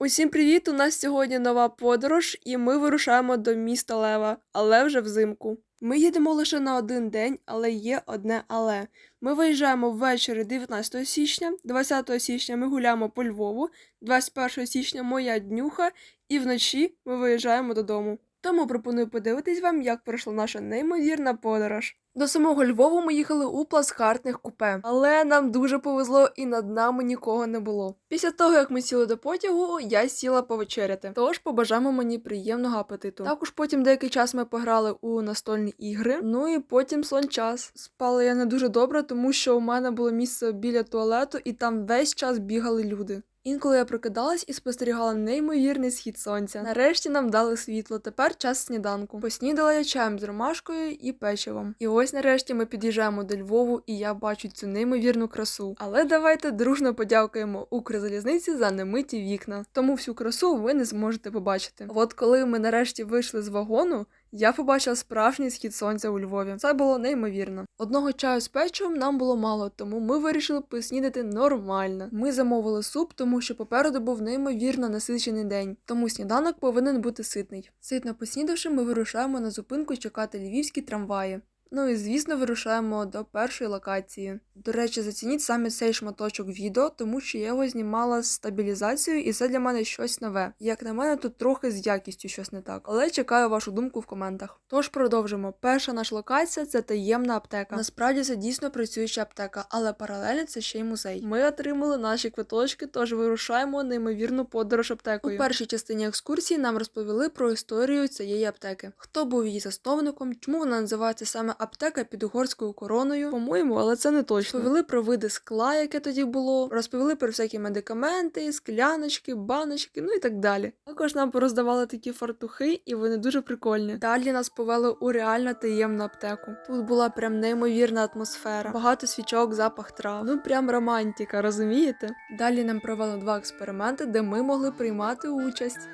Усім привіт! У нас сьогодні нова подорож, і ми вирушаємо до міста Лева, але вже взимку. Ми їдемо лише на один день, але є одне але. Ми виїжджаємо ввечері 19 січня, 20 січня ми гуляємо по Львову, 21 січня моя днюха, і вночі ми виїжджаємо додому. Тому пропоную подивитись вам, як пройшла наша неймовірна подорож. До самого Львову ми їхали у плацкартних купе, але нам дуже повезло і над нами нікого не було. Після того, як ми сіли до потягу, я сіла повечеряти. Тож побажаємо мені приємного апетиту. Також потім деякий час ми пограли у настольні ігри. Ну і потім сон час. Спала я не дуже добре, тому що у мене було місце біля туалету, і там весь час бігали люди. Інколи я прокидалась і спостерігала неймовірний схід сонця. Нарешті нам дали світло. Тепер час сніданку. Поснідала я чаєм з ромашкою і печивом. І ось нарешті ми під'їжджаємо до Львову, і я бачу цю неймовірну красу. Але давайте дружно подякуємо Укрзалізниці за немиті вікна. Тому всю красу ви не зможете побачити. От коли ми нарешті вийшли з вагону. Я побачила справжній схід сонця у Львові. Це було неймовірно. Одного чаю з печивом нам було мало, тому ми вирішили поснідати нормально. Ми замовили суп, тому що попереду був неймовірно насичений день. Тому сніданок повинен бути ситний. Ситно поснідавши, ми вирушаємо на зупинку чекати львівські трамваї. Ну і звісно, вирушаємо до першої локації. До речі, зацініть саме цей шматочок відео, тому що я його знімала з стабілізацією, і це для мене щось нове. Як на мене, тут трохи з якістю щось не так, але чекаю вашу думку в коментах. Тож продовжимо. Перша наша локація це таємна аптека. Насправді це дійсно працююча аптека, але паралельно це ще й музей. Ми отримали наші квиточки, тож вирушаємо неймовірну подорож аптекою. У першій частині екскурсії нам розповіли про історію цієї аптеки, хто був її засновником, чому вона називається саме аптека під угорською короною. По-моєму, але це не точно. Розповіли про види скла, яке тоді було, розповіли про всякі медикаменти, скляночки, баночки, ну і так далі. Також нам пороздавали такі фартухи, і вони дуже прикольні. Далі нас повели у реально таємну аптеку. Тут була прям неймовірна атмосфера, багато свічок, запах трав. Ну прям романтика, розумієте? Далі нам провели два експерименти, де ми могли приймати участь.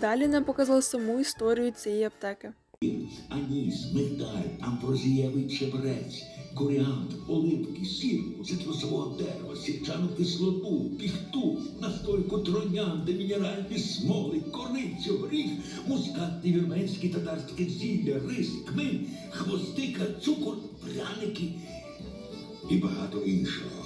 Далі нам показали саму історію цієї аптеки. Аніс, мигдаль, амброзієвий чебрець, коріандр, оливки, сірку, цитрусового дерева, сірчану кислоту, піхту, настойку троянди, мінеральні смоли, корицю, горіх, мускатний вірменський татарське зілля, рис, кмин, хвостика, цукор, пряники і багато іншого.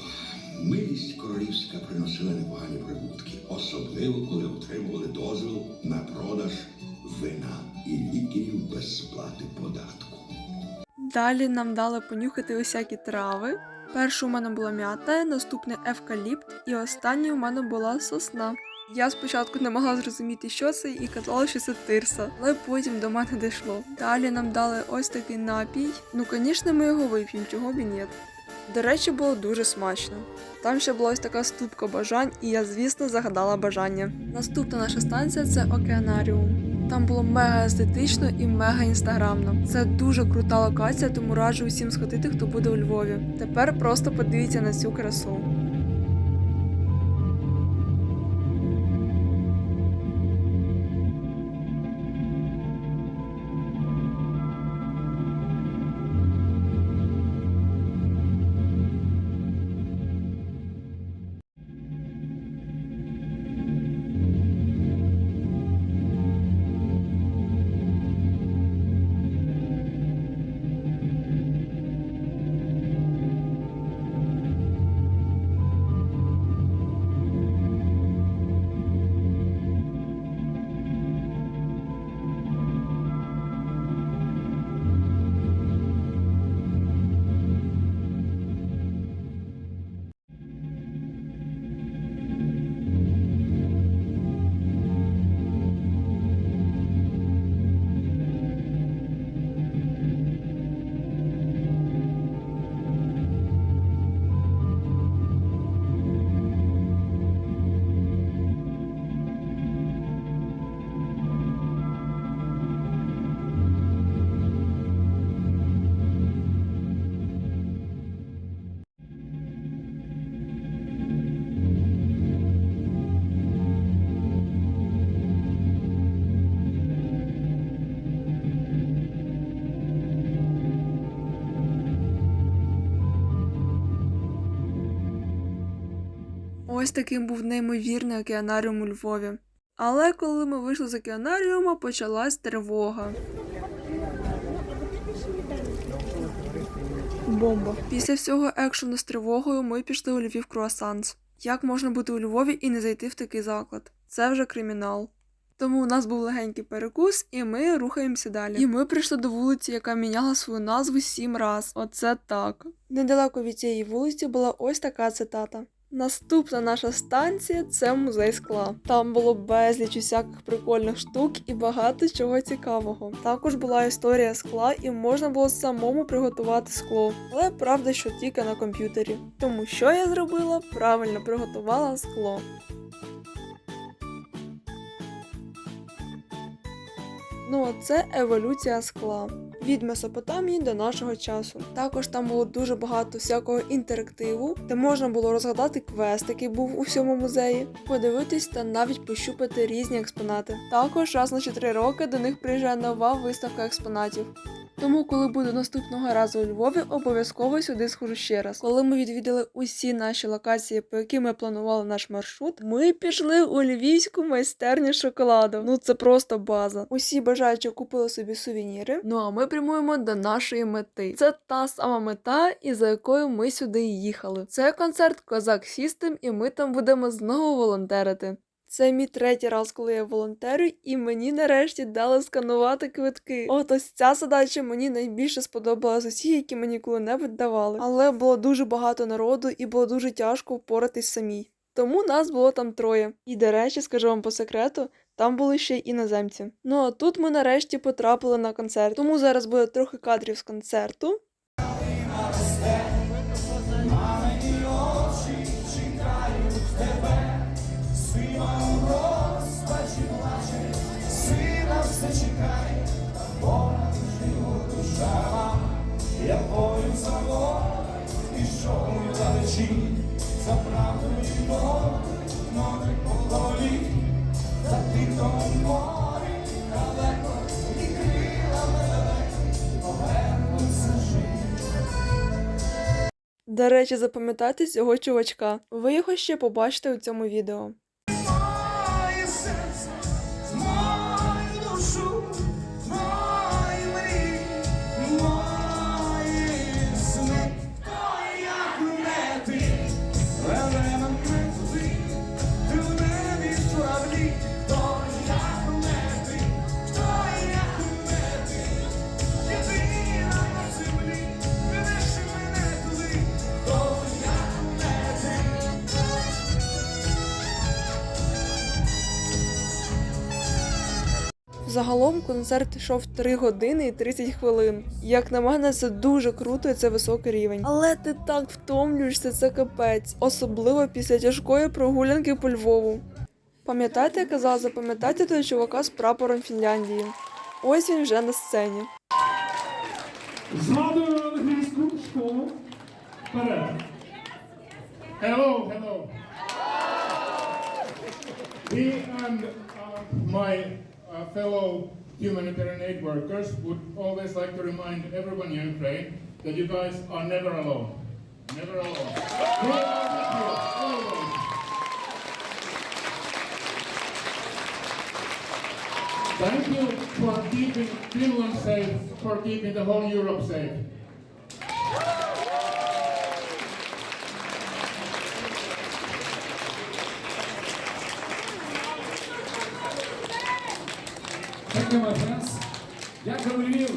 Королівська приносила непогані прибутки, особливо коли отримували дозвіл на продаж вина і ліків без сплати податку. Далі нам дали понюхати усякі трави. Першу у мене була м'ята, наступний евкаліпт, і останньою у мене була сосна. Я спочатку не могла зрозуміти, що це, і казала, що це тирса, але потім до мене дійшло. Далі нам дали ось такий напій. Ну, звісно, ми його вип'ємо, чого б і ні. До речі, було дуже смачно. Там ще була ось така ступка бажань, і я, звісно, загадала бажання. Наступна наша станція це океанаріум. Там було мега естетично і мега інстаграмно. Це дуже крута локація, тому раджу усім сходити, хто буде у Львові. Тепер просто подивіться на цю красу. Ось таким був неймовірний океанаріум у Львові. Але коли ми вийшли з океанаріума, почалась тривога. Бомба. Після всього екшену з тривогою ми пішли у Львів Круасанс. Як можна бути у Львові і не зайти в такий заклад? Це вже кримінал. Тому у нас був легенький перекус, і ми рухаємося далі. І ми прийшли до вулиці, яка міняла свою назву сім раз. Оце так. Недалеко від цієї вулиці була ось така цитата. Наступна наша станція це музей скла. Там було безліч усяких прикольних штук і багато чого цікавого. Також була історія скла, і можна було самому приготувати скло. Але правда, що тільки на комп'ютері. Тому що я зробила? Правильно приготувала скло. Ну, а це еволюція скла від Месопотамії до нашого часу. Також там було дуже багато всякого інтерактиву, де можна було розгадати квест, який був у всьому музеї, подивитись та навіть пощупати різні експонати. Також раз на 4 роки до них приїжджає нова виставка експонатів. Тому, коли буду наступного разу у Львові, обов'язково сюди схожу ще раз. Коли ми відвідали усі наші локації, по яким ми планували наш маршрут, ми пішли у львівську майстерню шоколаду. Ну це просто база. Усі бажаючі купили собі сувеніри. Ну а ми прямуємо до нашої мети. Це та сама мета, із за якою ми сюди їхали. Це концерт Козак Сістем, і ми там будемо знову волонтерити. Це мій третій раз, коли я волонтерю, і мені нарешті дали сканувати квитки. От ось ця задача мені найбільше сподобалась усіх, які мені коли-небудь давали. Але було дуже багато народу і було дуже тяжко впоратись самій. Тому нас було там троє. І до речі, скажу вам по секрету, там були ще й іноземці. Ну а тут ми нарешті потрапили на концерт. Тому зараз буде трохи кадрів з концерту. До речі, запам'ятайте цього чувачка. Ви його ще побачите у цьому відео. Концерт йшов 3 години і 30 хвилин. Як на мене, це дуже круто і це високий рівень. Але ти так втомлюєшся, це капець, особливо після тяжкої прогулянки по Львову. Пам'ятаєте, я казала, запам'ятайте того чувака з прапором Фінляндії. Ось він вже на сцені. Згадую англійську школу. Вперед. Hello, hello. We and uh, my uh, fellow humanitarian aid workers would always like to remind everyone in Ukraine that you guys are never alone. Never alone. We are with you, always. Thank you for keeping Finland safe, for keeping the whole Europe safe. Thank you, my friends. Дякую, Львів.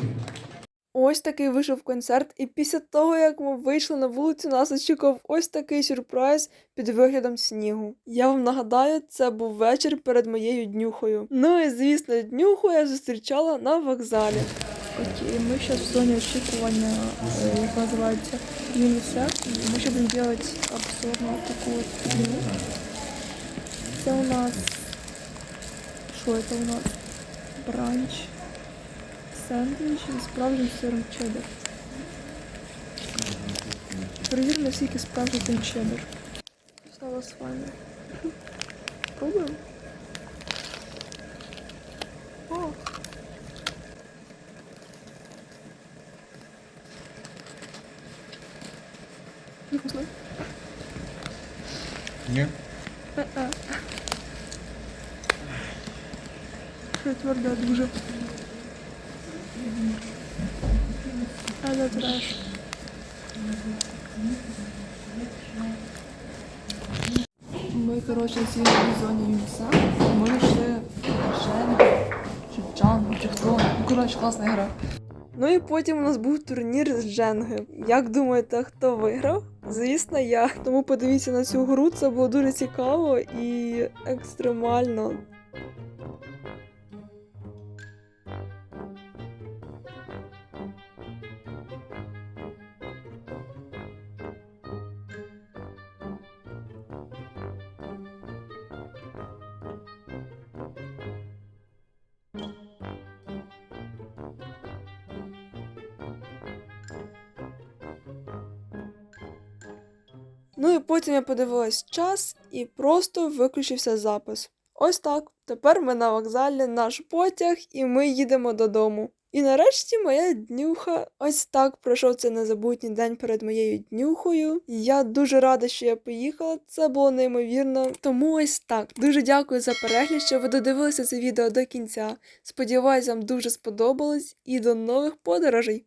Ось такий вийшов концерт, і після того, як ми вийшли на вулицю, нас очікував ось такий сюрприз під виглядом снігу. Я вам нагадаю, це був вечір перед моєю днюхою. Ну і звісно, днюху я зустрічала на вокзалі. Окей, мы сейчас в зоне очікування, э, як называется, ЮНИСЕФ. Мы сейчас будем делать обзор на такую вот фигню. Это у нас... Что это у нас? Бранч. Сэндвич з справжнім сиром чеддер. Перевіримо, наскільки справжній той чеддер. Стало з вами. Пробуємо? О, вкусно. Ні. Що тверде дуже. А це треш. Ми, коротше, ці в зоні Юніса. Ми йшли Шенк, чи Джан, чи хто. Ну, коротше, класна гра. Ну і потім у нас був турнір з Дженги. Як думаєте, хто виграв? Звісно, я. Тому подивіться на цю гру, це було дуже цікаво і екстремально. Ну і потім я подивилась час і просто виключився запис. Ось так. Тепер ми на вокзалі, наш потяг, і ми їдемо додому. І нарешті моя днюха. Ось так пройшов цей незабутній день перед моєю днюхою. Я дуже рада, що я поїхала. Це було неймовірно. Тому ось так. Дуже дякую за перегляд, що ви додивилися це відео до кінця. Сподіваюсь, вам дуже сподобалось і до нових подорожей!